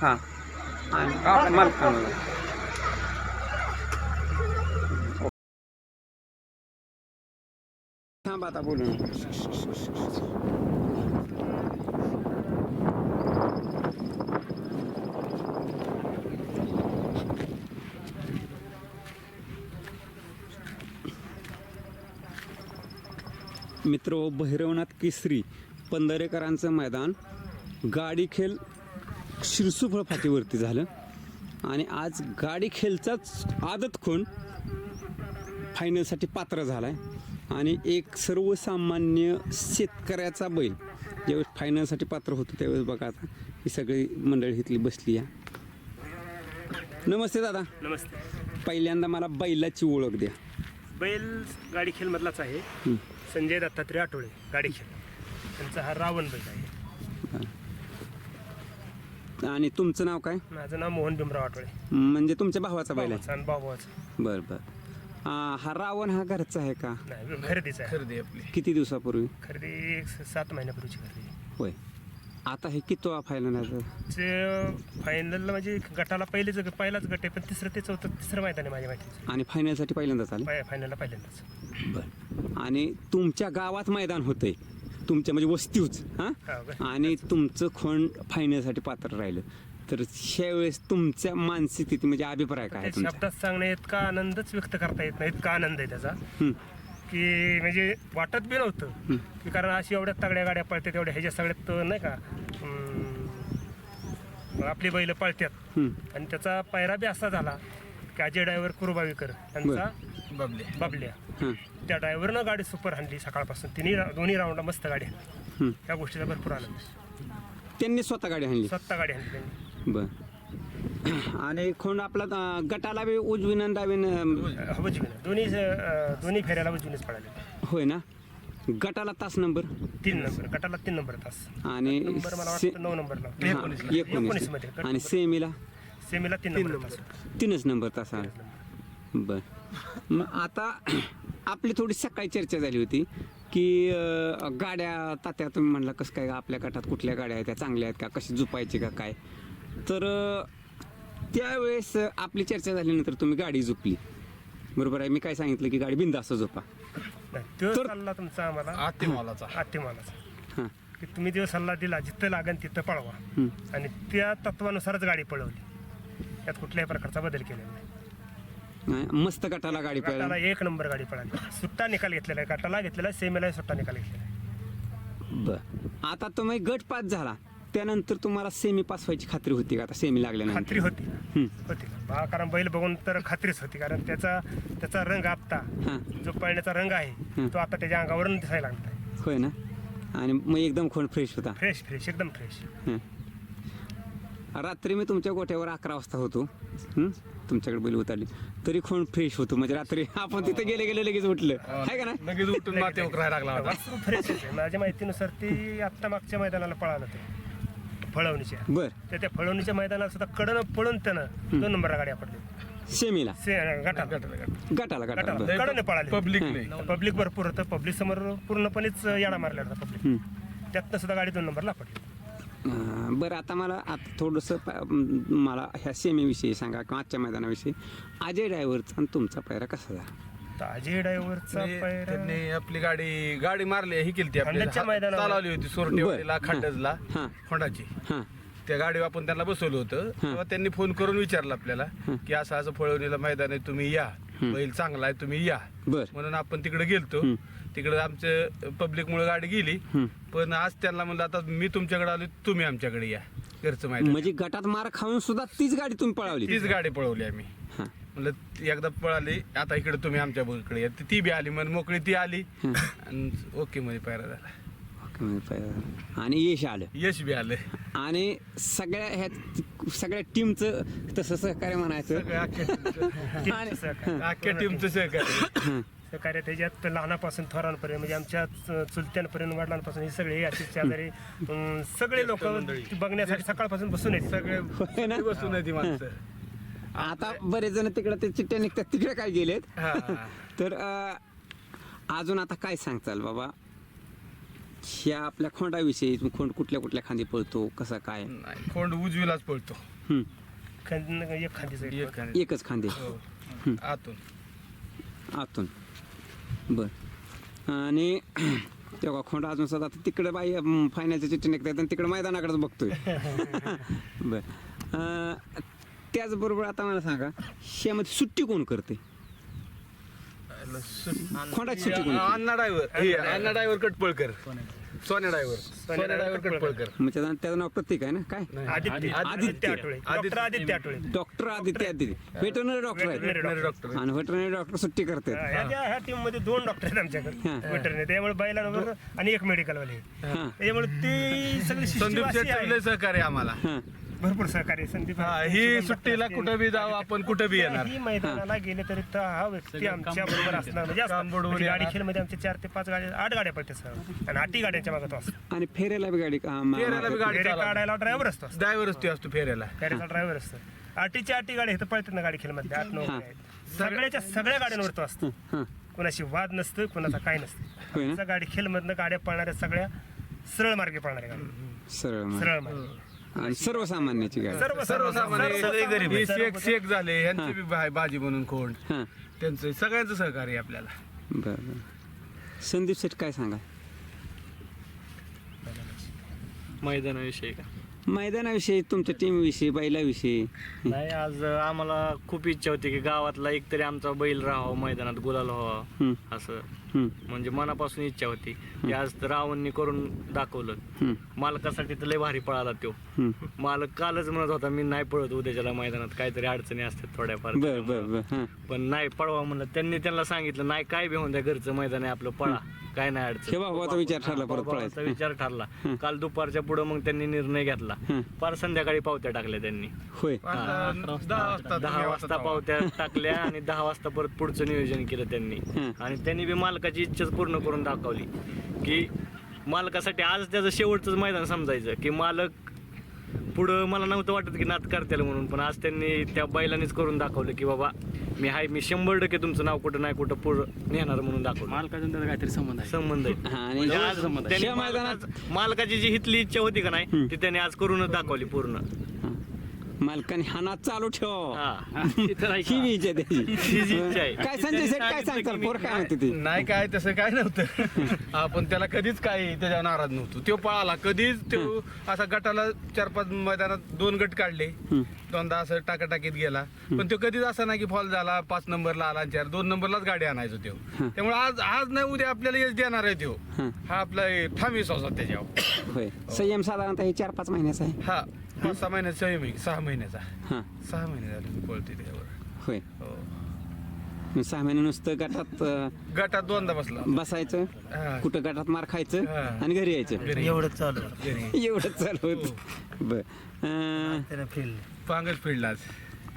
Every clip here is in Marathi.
हां. आणि मालकांना थांब आता बोलून. मित्र भैरवनाथ केसरी पंधरेकरांचं मैदान. गाडी खेळ शिरसुफळ फाटीवरती झालं. आणि आज गाडी खेळचाच आदत खून फायनलसाठी पात्र झालाय. आणि एक सर्वसामान्य शेतकऱ्याचा बैल ज्यावेळेस फायनलसाठी पात्र होतो त्यावेळेस बघा आता ही सगळी मंडळी इथली बसली आहे नमस्ते दादा. नमस्ते. पहिल्यांदा मला बैलाची ओळख द्या. बैल गाडी खेळ मधलाच आहे. संजय दत्तात्रय आठवळे गाडी खेळ त्यांचा हा रावण बैल आहे. आणि तुमचं नाव काय? माझं नाव मोहन भीमराव आठवळे म्हणजे तुमच्या भावाचा बैल आहे? आणि भावाचं. बरं बरं. आ, हा रावण हा घरचा आहे का? नाही खरेदीचा आहे. खरेदी आपली. किती दिवसापूर्वी? खरेदी एक स- सात महिन्यापूर्वीची खरेदी होय. आता हे किती फायनल आहे ते फायनल म्हणजे गटाला पहिलेच पहिलाच गट आहे पण तिसरं ते चौथं तिसरं मैदान आहे माझ्या माहिती आणि फायनलसाठी पहिल्यांदाच आले? फायनलला पहिल्यांदाच. बरं. आणि तुमच्या गावात मैदान होतंय. तुमच्या म्हणजे वस्तीच हां? आणि तुमचं खोंड फायनलसाठी पात्र राहिलं. तर त्यावेळेस तुमच्या मानसिक म्हणजे अभिप्राय काय शब्दात सांगणे इतका आनंदच व्यक्त करता येत नाही इतका आनंद आहे त्याचा. की म्हणजे वाटत बी नव्हतं. की कारण अशी एवढ्या तगड्या गाड्या पळतात तेवढ्या ह्याच्या सगळ्यात नाही का आपली बैल पळतात. हं. आणि त्याचा पायरा बी असा झाला की अजय ड्रायव्हर कुरुबावीकर यांचा बाबले. बाबल्या हं, त्या ड्रायव्हरनं गाडी सुपर हाणली सकाळपासून. तिन्ही रा- दोन्ही राऊंडला मस्त गाडी. हाणली. हं. त्या गोष्टीचा भरपूर आनंद. त्यांनी स्वतः गाडी आणली स्वतः गाडी हाणली त्यांनी. बर. आणि खोंड आपला अं, गटाला बी उजवीन आणि डावीन अं, उजवीनं. दोन्ही अं, दोन्ही फेऱ्याला उजवीनच पळाले. होय ना? गटाला तास नंबर? तीन नंबर. गटाला तीन नंबर तास. आणि नंबर मला से- वाटतं नऊ नंबरला. हा, एकोणीस एकोणीसमध्ये आणि सेमीला? सेमीला तीन नंबर तास. तीनच नंबर तास आला. बर. मग आता आपली थोडी सकाळी चर्चा झाली होती की अं, गाड्या तात्या तुम्ही म्हणला कसं काय आपल्या गटात कुठल्या गाड्या आहेत त्या चांगल्या आहेत का कशी झुपायची का काय? तर अं, त्यावेळेस आपली चर्चा झाल्यानंतर तुम्ही गाडी झोपली. बरोबर आहे? मी काय सांगितलं की गाडी बिंदास्त झोपा. नाही, तो तर- सल्ला तुमचा आम्हाला. आत्तेमालाचा हां. की तुम्ही जो सल्ला दिला जिथं लागेल तिथं पळवा. हं. आणि त्या तत्वानुसारच गाडी पळवली. त्यात कुठल्याही प्रकारचा बदल केलेला नाही, मस्त गटाला गाडी गटाला पळाली एक नंबर गाडी पळाली. सुट्टा निकाल घेतलेला आहे गटाला घेतलेला आहे, सेमीला सुट्टा निकाल घेतलेला आहे. बर. आता तुम्ही गट पास झाला त्यानंतर तुम्हाला सेमी पास व्हायची खात्री होती का? आता सेमी लागल्यानंतर. खात्री होती. होती. कारण बैल बघून तर खात्रीच होती कारण त्याचा त्याचा रंग आपता हां. जो पळण्याचा रंग आहे तो आता त्याच्या अंगावरून दिसायला लागला होय ना? आणि मग एकदम खोंड फ्रेश होता? फ्रेश फ्रेश एकदम फ्रेश हं. रात्री मी तुमच्या गोठ्यावर अकरा वाजता होतो. हं? तुमच्याकडे बैल उतरली. तरी खोंड फ्रेश होतो? म्हणजे रात्री आपण तिथे गेले गेले लगेच उठलं. आहे का ना लगेच उठून माते लागला होता. वासरू फ्रेश आहे माझ्या माहितीनुसार ती आत्ता मागच्या मैदानाला पळालं ते फळवणीच्या. बर. तर त्या फळवणीच्या मैदानाला सुद्धा कडनं पळून त्यानं दोन नंबरला गाडी आपडली सेमीला. से गटाला. गटाला गटाला. गटाला बर. कडनं पळाली. पब्लिक पब्लिक भरपूर होतं. पब्लिक समोर पूर्णपणेच याडा मारला होता पब्लिक हं. त्यातनं सुद्धा गाडी दोन नंबरला पडली. बरं आता मला आता थोडंसं मला ह्या सेमीविषयी सांगा किंवा आजच्या मैदानाविषयी. अजय ड्रायव्हरचा आणि तुमचा पायरा कसा झाला? अजय ड्रायव्हरचा पायरा त्यांनी आपली गाडी गाडी मारली ही केली खंडाच्या मैदानावर. चालवली होती सोरटेवाडीला बरं. खंडजला हां. होंडाची हां. त्या गाडीवर आपण त्यांना बसवलं होतं. तेव्हा त्यांनी फोन करून विचारलं आपल्याला की असं असं फळवणीला मैदान आहे तुम्ही या. बैल चांगला आहे तुम्ही या. बर. म्हणून आपण तिकडे गेलतो. तिकडे आमच्या पब्लिक मुळे गाडी गेली. पण आज त्यांना म्हणलं आता मी तुमच्याकडे आलो तुम्ही आमच्याकडे या. घरचं मैदान. म्हणजे गटात मार खाऊन सुद्धा तीच गाडी तुम्ही पळवली. तीच गाडी पळवली आम्ही. म्हणलं एकदा पळाली आता इकडे तुम्ही आमच्या इकडे या. ती बी आली मन मोकळी ती आली. आणि ओके मध्ये पायरा झाला. आणि यश आलं. यश बी आलं आणि सगळ्या ह्या सगळ्या टीमचं तसं सहकार्य म्हणायचं. सगळं अख्ख्या आणि सहकार्य अख्ख्या टीमचं सहकार्य. सहकार्य त्याच्यात लहानापासून थोरांपर्यंत म्हणजे आमच्या च- चुलत्यांपर्यंत वडिलांपासून हे सगळे असे शेजारी अं, सगळे लोक बघण्यासाठी सकाळपासून बसून येत सगळे होय ना? बसून आहे ती माणसं. आता बरेच जण तिकडे ते चिठ्ठ्या निघतात. तिकडे काय गेलेत? हा. तर अं, अजून आता काय सांगताल बाबा? ह्या आपल्या खोंडाविषयी खोंड कुठल्या कुठल्या खांदी पळतो कसा काय? नाही खोंड उजवीलाच पळतो. हम्म. खंद- एक खांदी side. एक खांदी. एकच खांदे. हो. आतून. आतून. बर. आणि तेव्हा खोंड अजून सुद्धा आता तिकडे बाई फायनलच्या चिठ्ठी निघतात आणि तिकडे मैदानाकडेच बघतोय. बर. अं, त्याचबरोबर आता मला सांगा ह्यामध्ये सुट्टी कोण करते? खोंडाची सुट्टी कोण करते? Anna driver. Anna driver Katpalkar. Sonya driver. Sonya driver Katpalkar. मग त्याचं त्याचं नाव प्रतीक आहे ना? काय? Aditya. Aditya. Athawale doctor Aditya Athawale doctor Aditya Aditya. Veterinary doctor आहेत. Veterinary डॉक्टर आणि व्हेटरनरी डॉक्टर सुट्टी करतात. हा, ह्या ह्या टीममध्ये दोन डॉक्टर आहेत आमच्याकडे. हा. वेटरनरी त्यामुळे बैलांवर आणि एक मेडिकल वाले हां. त्यामुळे ते सगळी संदीप शेठ आहे. चांगले सहकार्य आम्हाला. हां. भरपूर सहकार्य संदीप हा, ही सुट्टीला कुठं बी जाऊ आपण कुठं बी येणार. ही मैदानाला गेले तरी तर हा व्यक्ती आमच्या बरोबर असणार म्हणजे असणार. काम बरोबर म्हणजे गाडी येणार. खेळमध्ये आमचे चार ते पाच गाड्या आठ गाड्या पडते सर. आणि आठी गाड्यांच्या मागत असतो. आणि फेऱ्याला बी गाडी का- मा- फेऱ्याला बी गाडी फेरे काढायला ड्रायव्हर असतो. ड्रायव्हरच ते असतो फेऱ्याला. गाडीचा ड्रायव्हर असतो. आठीच्या आठी गाड्या इथं पळतात ना गाडी खेळमध्ये. आठ नऊ हा. गाड्या. आहेत. सगळ्याच्या सगळ्या गाड्यांवर तो असतो. हां कोणाशी वाद नसतं कोणाचा काय होय नसतं ना? आमच्या गाडी खेळ मधनं गाड्या पळणाऱ्या सगळ्या सरळ मार्गे पळणाऱ्या गाड्या. सरळ मार्ग. सरळ मार्गे. आणि सर्वसामान्याची गाडी. सर्व सर्वसामान्य सगळे गरीब हे शेख शेख झाले यांची बी भा- भाजी म्हणून खोंड. हां. त्यांचं सगळ्यांचं सहकार्य आहे आपल्याला. बरं बरं. संदीप शेठ काय सांगा मैदानाविषयी का? मैदानाविषयी तुमच्या टीमविषयी बैलाविषयी? नाही आज आम्हाला खूप इच्छा होती की गावातला एकतरी आमचा बैल राहावा मैदानात गुलाल व्हावा असं. हं, म्हणजे मनापासून इच्छा होती. की आज तर रावणनी करून दाखवलं. मालकासाठी तर लय भारी पळाला तो. मालक कालच म्हणत होता मी नाही पळत उद्याच्याला मैदानात काहीतरी अडचणी असतात थोड्याफार. पण नाही पळवा म्हणलं. त्यांनी त्यांना सांगितलं नाही काय बी होऊन द्या घरचं मैदान आहे आपलं पळा. काय नाही अडचण. हे बाबाचा विचार ठरला परत पळायचा. विचार ठरला. काल दुपारच्या पुढे मग त्यांनी निर्णय घेतला. फार संध्याकाळी पावत्या टाकल्या त्यांनी. होय. दहा वाजता दहा पावत्या टाकल्या. आणि दहा वाजता परत पुढचं नियोजन केलं त्यांनी. आणि त्यांनी बी मालकाची इच्छाच पूर्ण करून दाखवली की मालकासाठी आज त्याचं शेवटचं मैदान समजायचं की मालक पुढं मला नव्हतं वाटत की नात करतील म्हणून पण आज त्यांनी त्या बैलानेच करून दाखवलं की बाबा मी हाय मी शंभर टक्के तुमचं नाव कुठं नाही कुठं पुढं नेणार म्हणून दाखवलं. मालकाचा त्याचा काहीतरी संबंध आहे. संबंध आहे. आणि म्हणजे आज त्यांनी या मैदानात मालकाच- जी हितली इच्छा होती का नाही ती त्यांनी आज करूनच दाखवली पूर्ण. मालकाने हाना चालू ठेव. हा ही इच्छा त्याची. काय संजय शेठ काय सांगताल पोर काय म्हणते ती? नाही काय तसं काय नव्हतं. आपण त्याला कधीच काय त्याच्यावर नाराज नव्हतो. तो पळाला. कधीच तो असा गटाला चार पाच मैदानात दोन गट काढले. दोनदा असं टाकाटाकीत गेला. पण तो कधीच असा नाही की फॉल झाला पाच नंबरला आला चार. दोन नंबरलाच गाडी आणायचो तो. त्यामुळे आज आज नाही उद्या आपल्याला यश देणार आहे तो. हां. आपला ठाम विश्वास होता त्याच्यावर. संयम साधारणतः हे चार पाच महिन्याचा आहे. हा. हा सहा महिन्याचा आहे, सहा महिन्याचा. हां. सहा महिने झाले मी पळते त्याच्यावर. होय. हो. मग सहा महिने नुसतं गटात अं, गटात दोनदा बसला. बसायचं? हा. कुठं गटात मार खायचं? हा. आणि घरी यायचं? घरी. एवढं चालू घरी. एवढंच चालू होत. बर. अं, त्याला फील पांगच फिरलाच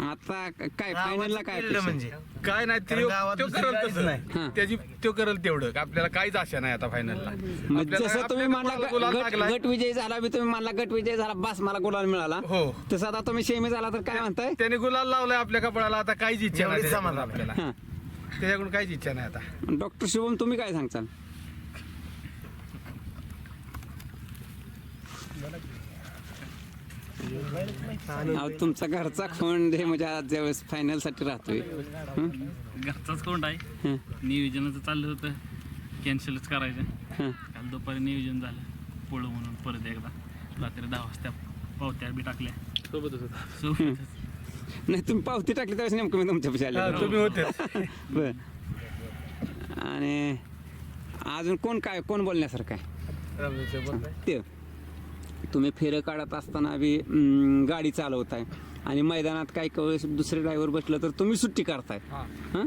आता काय फायनलला काय अपेक्षा? म्हणजे. काय नाही ते गावात तो दुसरी करल तसं हा. त्याची तो करल तेवढं. आपल्याला काहीच आशा नाही आता फायनलला. मग जसं तुम्ही म्हणला गुलाल गट विजय झाला बी तुम्ही म्हणला गट विजय झाला बस मला गुलाल मिळाला. हो. तसं आता तुम्ही शेमी झाला तर काय म्हणताय? त्याने गुलाल लावलाय आपल्या कपाळाला आता काहीच इच्छा नाही एवढीच त्याच्याकडून समाधान. आपल्याला. हां. त्याच्याकडून काहीच इच्छा नाही आता. डॉक्टर शुभम तुम्ही काय सांगचाल अहो, तुमचा घरचा खोंड हे म्हणजे आज ज्यावेळेस फायनलसाठी राहतोय. हं? घरचाच कोंड आहे? हं, नियोजनाचं चाललं होतं. कॅन्सलच करायचं. हं. काल दुपारी नियोजन झालं. पोळं म्हणून परत एकदा. रात्री दहा वाजता पावत्या बी टाकल्या. सोबतच होता. सोबतच. नाही तुम्ही पावती टाकली त्यावेळेस नेमकं मी तुमच्या हा, आले तुम्ही होते. बर. आणि अजून कोण काय कोण बोलण्यासारखं आहे? ते. तुम्ही फेरं काढत असताना बी गाडी चालवताय. आणि मैदानात काही वेळेस दुसरे ड्रायव्हर बसलं तर तुम्ही सुट्टी करताय हं?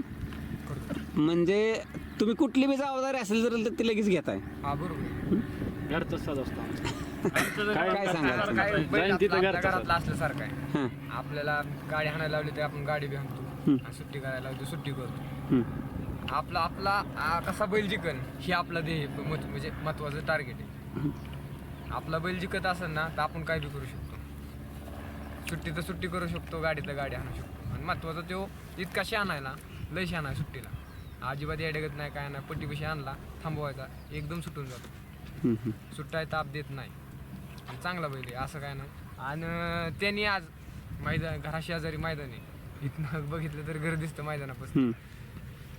म्हणजे तुम्ही कुठली बी जबाबदारी असेल जर तर ती लगेच घेताय. असतो. काय घरातला असल्यासारखं आहे. हं, आपल्याला गाडी हाणायला लावली तर आपण गाडी बी हाणतो. सुट्टी करायला लावली सुट्टी करतो. हं. आपला आपला कसा बैल जिकन हे आपला ध्येय मत- म्हणजे महत्वाचं टार्गेट आहे. आपला बैल जिकत असेल ना तर आपण काय बी करू शकतो. सुट्टी तर सुट्टी करू शकतो गाडीतलं गाडी आणू शकतो. आणि महत्त्वाचा तो इतका शान आहे ना लय शान आहे सुट्टीला. अजिबात येडगत नाही काय नाही पट्टीपेशी आणला थांबवायचा एकदम सुटून जातो. सुट्टाय ताप देत नाही. आणि चांगला बैल आहे असं काय नाही. आणि त्यांनी आज मैदान घराशेजारी मैदान. आहे इथनं बघितलं तर घर दिसतं मैदानापासून.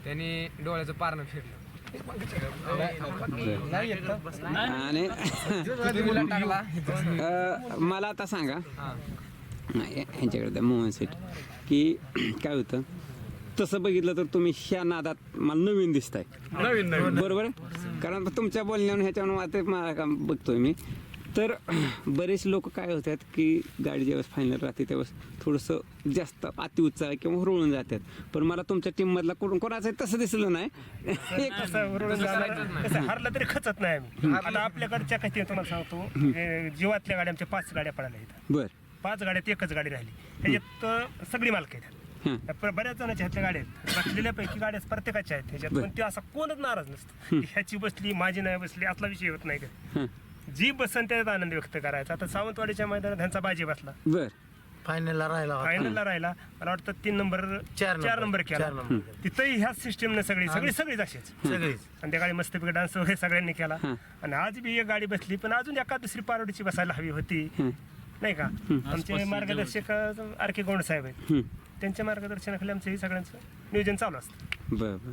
त्यांनी डोळ्याचं पारणं फिरलं आणि मला आता सांगा. ह्यांच्याकडे मोहन सेठ. की काय होतं? तसं बघितलं तर तुम्ही ह्या नादात मला नवीन दिसताय. नवीन बरोबर? कारण तुमच्या बोलण्यावर ह्याच्यावर आता बघतोय मी. तर बरेच लोक काय होतात की गाडी ज्यावेळेस फायनल राहते त्यावेळेस थोडंसं जास्त अति उत्साह किंवा हुरळून जातात. पण मला तुमच्या टीममधला कोण कोणाचं तसं दिसलं नाही. हरलं तरी खचत नाही आम्ही. आता आपल्याकडच्या काही तुम्हाला सांगतो. हे जीवातल्या गाड्या आमच्या पाच गाड्या पडायला इथं. बर. पाच गाड्यात एकच गाडी राहिली. त्याच्यात सगळी मालक आहेत. हां त्या बऱ्याच जणांच्या ह्यातल्या गाड्या आहेत. बसलेल्यापैकी गाड्या प्रत्येकाच्या आहेत. त्याच्यात पण ते असा कोणच नाराज नसतं. की ह्याची बसली माझी नाही बसली असला विषय होत नाही हां जी बसन त्याच्यात आनंद व्यक्त करायचा. आता सावंतवाडीच्या मैदानात ह्यांचा बाजी बसला. बर. फायनलला राहिला होता. फायनलला राहिला. मला वाटतं तीन नंबर चार चार नंबर. नंबर केला. चार नंबर केला. तिथंही ह्याच सिस्टीमने सगळी सगळी सगळीच अशीच. सगळीच. संध्याकाळी मस्तपैकी डान्स वगैरे सगळ्यांनी केला. हां. आणि आज बी एक गाडी बसली पण अजून एका दुसरी पारोडीची बसायला हवी होती. हं. नाही का? आमचे मार्गदर्शक आर के गोंड साहेब आहेत. हं. त्यांच्या मार्गदर्शनाखाली आमचं हे सगळ्यांचं नियोजन चालू असतं. बर बर.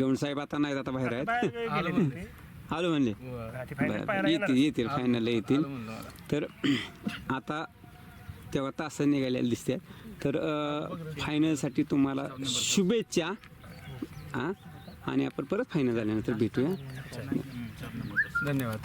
गौण साहेब आता नाहीत आता बाहेर आहेत. बाहेर गेले ते. आलो म्हणले हा, बरं, येणार. येतील येतील. फायनलला येतील तर आता तेव्हा तास निघालेले दिसते. तर फायनलसाठी तुम्हाला शुभेच्छा. हां आणि आपण परत फायनल झाल्यानंतर भेटूया. धन्यवाद.